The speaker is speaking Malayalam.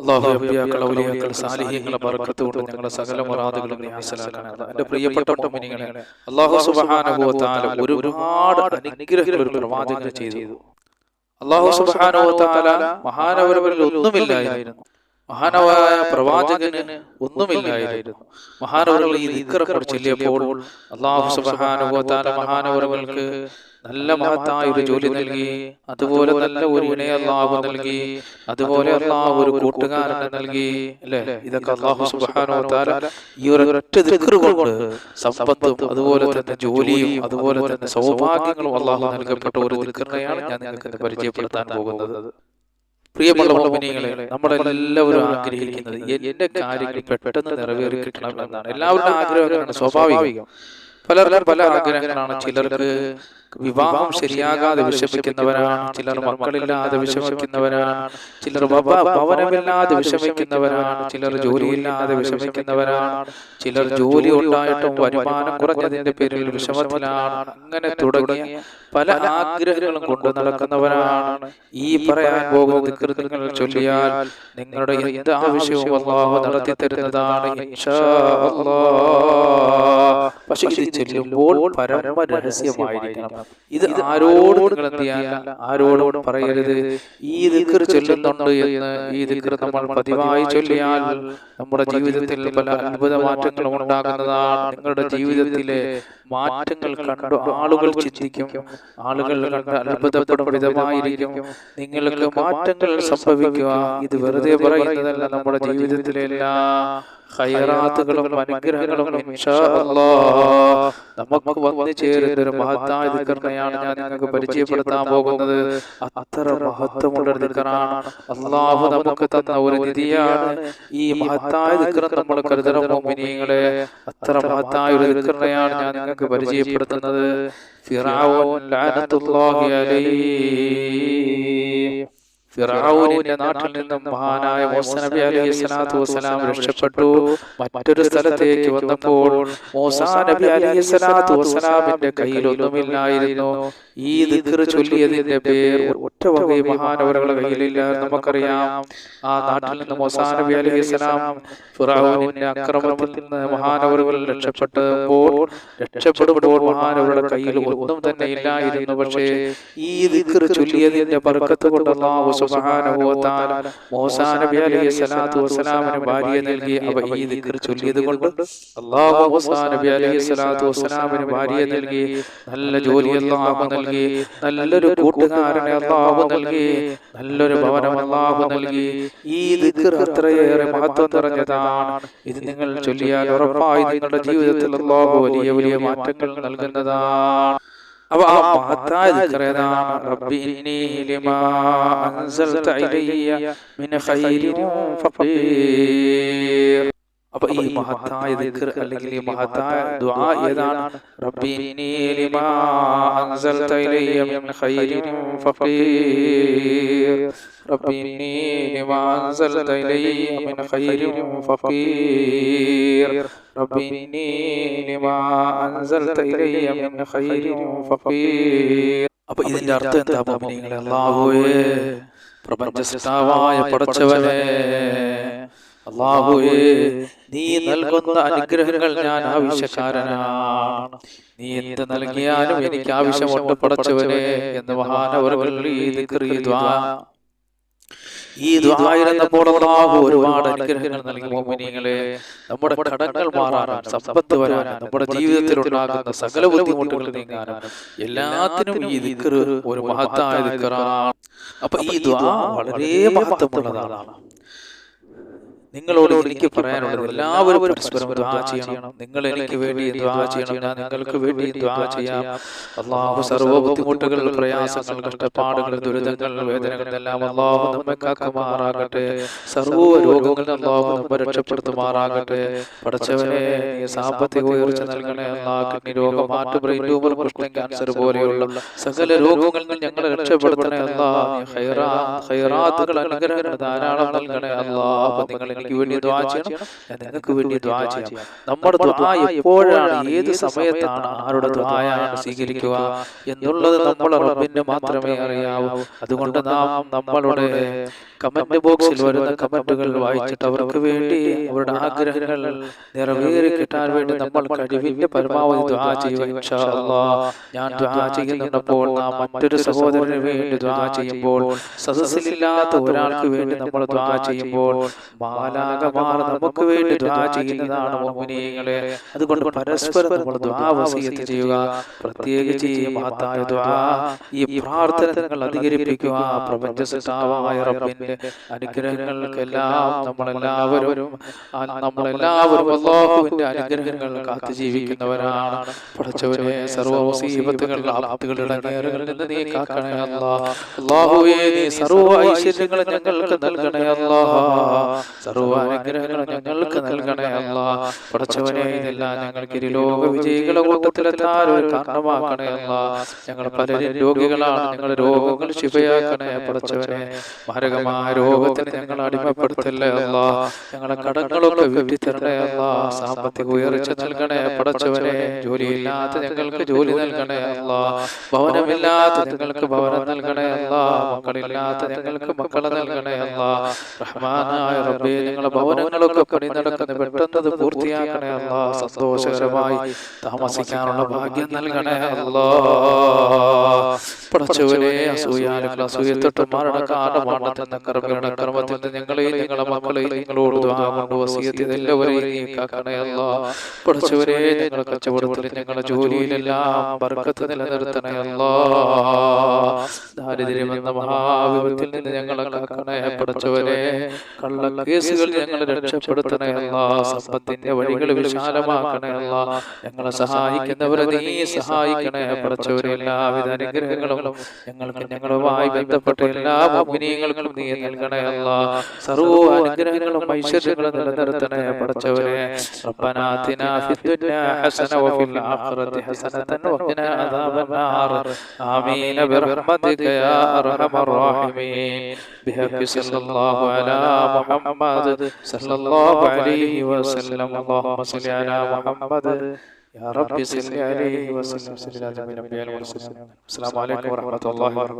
അള്ളാഹു അമ്പിയാക്കൾ ഔലിയാക്കൾ സാലിഹ്യങ്ങളെ ബർക്കത്ത് കൊണ്ട് ഞങ്ങളെ സകല മുറാദുകളും പ്രിയപ്പെട്ട അള്ളാഹു ഒരുപാട് അനുഗ്രഹങ്ങൾ ഒരു പ്രവാചകന് ചെയ്തു. അള്ളാഹു സുബ്ഹാനഹു വ തആല മഹാനവരവരിൽ ഒന്നുമില്ലായിരുന്നു. മഹാനവായ പ്രവാചകന് ഒന്നുമില്ലായിരുന്നു. മഹാനവറുകൾ ഈ ദിക്കറപ്പോൾ ചൊല്ലിയപ്പോൾ അള്ളാഹു സുബാനുഭവത്താല മഹാനവറുകൾക്ക് നല്ല മഹത്തായ ഒരു ജോലി നൽകി അതുപോലെ നല്ല ഒരു ഇണയെ അള്ളാഹു നൽകി അതുപോലെ അള്ളാഹു ഒരു കൂട്ടുകാരനെ നൽകി അല്ലേ? ഇതൊക്കെ അള്ളാഹു വ തആല ഈ ഒരു ഒറ്റ കൊണ്ട് സമ്പത്തും അതുപോലെ തന്നെ ജോലിയും അതുപോലെ തന്നെ സൗഭാഗ്യങ്ങളും അള്ളാഹു നൽകപ്പെട്ട ഒരു ദിക്കറിനെയാണ് ഞാൻ നിങ്ങൾക്ക് പരിചയപ്പെടുത്താൻ പോകുന്നത്. പ്രിയമുള്ള മോമിനികളെ നമ്മളെല്ലാവരും ആഗ്രഹിക്കുന്നത് എന്റെ കാര്യങ്ങൾ പെട്ടെന്ന് നിറവേറി കിട്ടണം എന്നാണ്. എല്ലാവരുടെ ആഗ്രഹങ്ങളാണ് സ്വാഭാവികം. പലർക്കും പല ആഗ്രഹങ്ങളാണ് ചിലർക്ക് വിവാഹം ശരിയാകാതെ വിഷമിക്കുന്നവരാണ്. ചിലർ മക്കളില്ലാതെ വിഷമിക്കുന്നവരാണ്. ചിലർ ഭവ- ഭവനമില്ലാതെ വിഷമിക്കുന്നവരാണ്. ചിലർ ജോലിയില്ലാതെ വിഷമിക്കുന്നവരാണ്. ചിലർ ജോലി ഉണ്ടായിട്ടും വരുമാനം കുറഞ്ഞതിന്റെ പേരിൽ വിഷമത്തിലാണ്. അങ്ങനെ തുടങ്ങി പല ആഗ്രഹങ്ങളും കൊണ്ട് നടക്കുന്നവരാണ്. ഈ പറയാൻ പോകുന്ന ചൊല്ലിയാൽ നിങ്ങളുടെ എന്ത് ആവശ്യവും അള്ളാഹു നടത്തി തരുന്നതാണ്. പക്ഷെ ഇത് ചെല്ലുമ്പോൾ പരമ രഹസ്യമായിരിക്കണം. ഇത് ആരോടും ആരോടും പറയരുത്. ഈ ദിക്കർ ചൊല്ലുന്നുണ്ട് എന്ന് ഈ ദിക്കർ നമ്മൾ പതിവായി ചൊല്ലിയാൽ നമ്മുടെ ജീവിതത്തിൽ പല അത്ഭുത മാറ്റങ്ങളും ഉണ്ടാകുന്നതാണ് നിങ്ങളുടെ ജീവിതത്തിലെ മാറ്റങ്ങൾ കണ്ടു ആളുകൾ ചിന്തിക്കും. ആളുകൾ കണ്ട് അത്ഭുതപ്പെടും വിധമായിരിക്കും. നിങ്ങൾക്ക് മാറ്റങ്ങൾ സംഭവിക്കുക. ഇത് വെറുതെ പറയുന്നതല്ല നമ്മുടെ ജീവിതത്തിലെ എല്ലാ ഹൈറാത്തുകളും അനുഗ്രഹങ്ങളും ഇൻഷാ അല്ലാഹ്. നമുക്ക് വന്നു ചേരുന്ന ഒരു മഹത്തായ ദിക്കറിനെയാണ് ഞാൻ നിങ്ങൾക്ക് പരിചയപ്പെടുത്താൻ പോകുന്നത്. അത്ര മഹത്വമുള്ള ദിക്കറാണ്. അള്ളാഹു നമുക്ക് തന്ന ഒരു നിധിയാണ്. ഈ മഹത്തായ ദിക്കറ നമ്മൾ കരുതണം മോമിനിയങ്ങളെ അത്ര മഹത്തായ ഒരു ദിക്കറിനെയാണ് ഞാൻ നിങ്ങൾക്ക് പരിചയപ്പെടുത്തുന്നത്. ഫിറാവോൻ ലഅനത്തുല്ലാഹി അലൈഹി. ഫിറഔനിന്റെ നാട്ടിൽ നിന്നും മഹാനായ മൂസ നബി അലൈഹി സ്വലാത്തു വസ്സലാം രക്ഷപ്പെട്ടു. മറ്റൊരു സ്ഥലത്തേക്ക് വന്നപ്പോൾ മൂസ നബി അലൈഹി സ്വലാത്തു വസ്സലാമിന്റെ കയ്യിൽ ഒന്നുമില്ലായിരുന്നു ഈ ദിക്ർ ചൊല്ലിയതിന്റെ പേർ ഒറ്റ വകയും മഹാനവരുടെ കയ്യിലില്ല. നമുക്കറിയാം ആ നാട്ടിൽ നിന്ന് മൂസ നബി അലൈഹി സ്വലാം അക്രമത്തിൽ നിന്ന് മഹാനവറുകൾ രക്ഷപ്പെട്ടപ്പോൾ രക്ഷപ്പെടുമ്പോൾ മഹാനവരുടെ കയ്യിൽ ഒന്നും തന്നെ ഇല്ലായിരുന്നു. പക്ഷേ ഈ ദിക്ർ ചൊല്ലിയതിന്റെ ബർക്കത്ത് കൊണ്ട് അല്ലാഹു സുബ്ഹാനഹു വ തആല മൂസാ നബി അലൈഹി സ്വലാത്തു വസ്സലാമിന് ഭാര്യയെ നൽകി. അവ ഈ ദിക്ർ ചൊല്ലിയത് കൊണ്ട് അല്ലാഹു മൂസാ നബി അലൈഹി സ്വലാത്തു വസ്സലാമിന് ഭാര്യയെ നൽകി. നല്ല ജോലി അല്ലാഹു നൽകി. നല്ലൊരു കൂട്ടുകാരനെ അള്ളാഹു നൽകി നല്ലൊരു ഭവനം അള്ളാഹു നൽകി. ഈ ദിക്ർ അത്രയേറെ മഹത്വം നിറഞ്ഞതാണ്. ഇത് നിങ്ങൾ ചൊല്ലിയാൽ ഉറപ്പായി നിങ്ങളുടെ ജീവിതത്തിൽ അള്ളാഹു വലിയ വലിയ മാറ്റങ്ങൾ നൽകുന്നതാണ്. അപ്പൊ ആ മഹത്തായ ദിക്ർ ഏതാണ്? റബ്ബി ഇന്നി ലിമാ അൻസൽത ഇലയ്യ മിൻ ഖൈരിൻ ഫഖീർ. അപ്പൊ ഈ മഹത്തായ ദിക്ർ അല്ലെങ്കിൽ ഈ മഹത്തായ ദുആ ഏതാണ്? ലിമാ അൻസൽത ഇലയ്യ മിൻ ഖൈരിൻ ഫഖീർ. ലിമാ അൻസൽത ഇലയ്യ മിൻ ഖൈരിൻ ഫഖീർ. ലിമാ അൻസൽത ഇലയ്യ മിൻ ഖൈരിൻ ഫഖീർ. അപ്പൊ ഇതിന്റെ അർത്ഥം എന്താ മോമിനികളെ അല്ലാഹുവേ പ്രപഞ്ചസ്ഥാവായ പടച്ചവനെ. അള്ളാഹുവേ നീ നൽകുന്ന അനുഗ്രഹങ്ങൾ ഞാൻ ആവശ്യക്കാരനാണ്. നീ എന്ത് നൽകിയാലും എനിക്ക് ആവശ്യമുണ്ട് പടച്ചവനെ എന്ന് മഹാനവറുകൾ ഈ ഈ ദ്വായിരുന്നപ്പോൾ അള്ളാഹു ഒരുപാട് അനുഗ്രഹങ്ങൾ നൽകി. മോമിനികളെ നമ്മുടെ കടങ്ങൾ മാറാനും സമ്പത്ത് വരാനും നമ്മുടെ ജീവിതത്തിൽ ഉണ്ടാകുന്ന സകല ബുദ്ധിമുട്ടുകൾ നീങ്ങാനും. എല്ലാത്തിനും ഈ ദിക്ർ ഒരു മഹത്തായ ദിക്കറാണ് അപ്പൊ ഈ ദ്വാ വളരെ മഹത്വമുള്ളതാണ്. നിങ്ങളോട് എനിക്ക് പറയാനുള്ളത് എല്ലാവരും പരസ്പരം ദ്വാ ചെയ്യണം. നിങ്ങൾ എനിക്ക് വേണ്ടി ദ്വാ ചെയ്യണം. ഞാൻ നിങ്ങൾക്ക് വേണ്ടി ദ്വാ ചെയ്യാം. അള്ളാഹു സർവ ബുദ്ധിമുട്ടുകൾ പ്രയാസങ്ങൾ കഷ്ടപ്പാടുകൾ ദുരിതങ്ങൾ വേദനകൾ എല്ലാം അള്ളാഹു നമ്മെ കാക്കുമാറാകട്ടെ. സർവ രോഗങ്ങളിൽ അള്ളാഹു നമ്മെ രക്ഷപ്പെടുത്തുമാറാകട്ടെ. പഠിച്ചവനെ സാമ്പത്തിക ഉയർച്ച നൽകണേ. അള്ളാഹ് രോഗം മാറ്റ് ബ്രെയിൻ ട്യൂമർ പ്രശ്നം ക്യാൻസർ പോലെയുള്ള സകല രോഗങ്ങളിൽ നിന്ന് ഞങ്ങളെ രക്ഷപ്പെടുത്തണേ. അള്ളാഹ്. ഹൈറാത്തുകൾ അനുഗ്രഹങ്ങൾ ധാരാളം നൽകണേ അള്ളാഹ് നിങ്ങൾ എനിക്ക് വേണ്ടി ദ്വാ ചെയ്യണം. നിങ്ങൾക്ക് വേണ്ടി ദ്വാ ചെയ്യണം. നമ്മുടെ ദ്വാ എപ്പോഴാണ് ഏത് സമയത്താണ് ആരുടെ ദ്വായാണ് സ്വീകരിക്കുക എന്നുള്ളത് നമ്മളെ റബ്ബിന് മാത്രമേ അറിയാവൂ. അതുകൊണ്ട് നാം നമ്മളുടെ കമന്റ് ബോക്സിൽ വരുന്ന കമന്റുകൾ വായിച്ചിട്ട് അവർക്ക് വേണ്ടി അവരുടെ ആഗ്രഹങ്ങൾ നിറവേറി കിട്ടാൻ വേണ്ടി നമ്മൾ കഴിവിന്റെ പരമാവധി ദ്വാ ചെയ്യുക. ഞാൻ ദ്വാ ചെയ്യുന്നപ്പോൾ നാം മറ്റൊരു സഹോദരന് വേണ്ടി ദ്വാ ചെയ്യുമ്പോൾ സദസ്സിലില്ലാത്ത ഒരാൾക്ക് വേണ്ടി നമ്മൾ ദ്വാ ചെയ്യുമ്പോൾ മാലാകമാർ നമുക്ക് വേണ്ടി ദ്വാ ചെയ്യുന്നതാണ് മോമിനിയങ്ങളെ അതുകൊണ്ട് പരസ്പരം നമ്മൾ ദ്വാ വസീയത്ത് ചെയ്യുക. പ്രത്യേകിച്ച് ഈ മഹത്തായ ദ്വാ ഈ പ്രാർത്ഥന നിങ്ങൾ അധികരിപ്പിക്കുക. പ്രപഞ്ച സൃഷ്ടാവായ റബ്ബിന്റെ അനുഗ്രഹങ്ങൾക്കെല്ലാം നമ്മളെല്ലാവരും നമ്മളെല്ലാവരും അല്ലാഹുവിന്റെ അനുഗ്രഹങ്ങൾ കാത്തു ജീവിക്കുന്നവരാണ്. പഠിച്ചവരെ സർവ മുസീബത്തുകൾ ആപത്തുകളുടെ നേരുകളിൽ നിന്ന് നീ കാക്കണേ അല്ലാഹുവേ നീ സർവ ഐശ്വര്യങ്ങളും ഞങ്ങൾക്ക് നൽകണേ അല്ലാ. സർവ അനുഗ്രഹങ്ങളും ഞങ്ങൾക്ക് നൽകണേ അല്ലാ പഠിച്ചവനെ ഇതെല്ലാം ഞങ്ങൾക്ക് ഇരുലോക വിജയികളുടെ കൂട്ടത്തിലെത്താൻ ഒരു കാരണമാക്കണേ അല്ലാ ഞങ്ങൾ പലരും രോഗികളാണ് ഞങ്ങളുടെ രോഗങ്ങൾ ശിവയാക്കണേ പഠിച്ചവനെ മാരകമായ രോഗത്തിന് ഞങ്ങൾ അടിമപ്പെടുത്തല്ലേ അല്ല ഞങ്ങളെ കടങ്ങളൊക്കെ വീട്ടി തരണേ അല്ല സാമ്പത്തിക ഉയർച്ച നൽകണേ പടച്ചവനെ. ജോലിയില്ലാത്ത ഞങ്ങൾക്ക് ജോലി നൽകണേ അല്ല ഭവനമില്ലാത്ത ഞങ്ങൾക്ക് ഭവനം നൽകണേ അല്ല മക്കളില്ലാത്ത ഞങ്ങൾക്ക് മക്കളെ നൽകണേ അല്ല റഹ്മാനായ റബ്ബേ ഞങ്ങളുടെ ഭവനങ്ങളൊക്കെ പണി നടക്കുന്ന പെട്ടെന്നത് പൂർത്തിയാക്കണേ അല്ല. സന്തോഷകരമായി താമസിക്കാനുള്ള ഭാഗ്യം നൽകണേ അല്ലാ. പടച്ചവനെ അസൂയാലും അസൂയത്തൊട്ട് മരണകാരണമാണെന്ന കർമ്മയുടെ കർമ്മത്തിൽ നിന്ന് ഞങ്ങളെയും ഞങ്ങളെ മക്കളെയും നിങ്ങളോട് കൊണ്ട് വസീയത്തിൽ എല്ലാവരെയും കാക്കണേ അല്ല. പടച്ചവരെ ഞങ്ങളുടെ കച്ചവടത്തിൽ ഞങ്ങളുടെ ജോലിയിലെല്ലാം ബർക്കത്ത് നിലനിർത്തണേ അല്ല. ദാരിദ്ര്യം എന്ന മഹാവിപത്തിൽ നിന്ന് ഞങ്ങളെ കാക്കണേ പടച്ചവരെ കള്ള കേസുകൾ ഞങ്ങളെ രക്ഷപ്പെടുത്തണേ അല്ല സമ്പത്തിന്റെ വഴികൾ വിശാലമാക്കണേ അല്ല ഞങ്ങളെ സഹായിക്കുന്നവരെ നീ സഹായിക്കണേ പടച്ചവരെ എല്ലാവിധ അനുഗ്രഹങ്ങളും ഞങ്ങൾക്ക് ഞങ്ങളുമായി ബന്ധപ്പെട്ട എല്ലാ മുഗ്നീയങ്ങൾക്കും നീ നൽകണേ അല്ല സർവ്വ അനുഗ്രഹങ്ങളും ഐശ്വര്യങ്ങളും നിലനിർത്തണേ പടച്ചവരെ ربنا آتنا في الدنيا حسنة وفي الآخرة حسنة وقنا عذاب النار آمين برحمتك يا أرحم الراحمين بحق صلى الله على محمد صلى الله عليه وسلم اللهم صل على محمد يا رب صل عليه وسلم صل على جميع الأنبياء والمرسلين السلام عليكم ورحمة الله وبركاته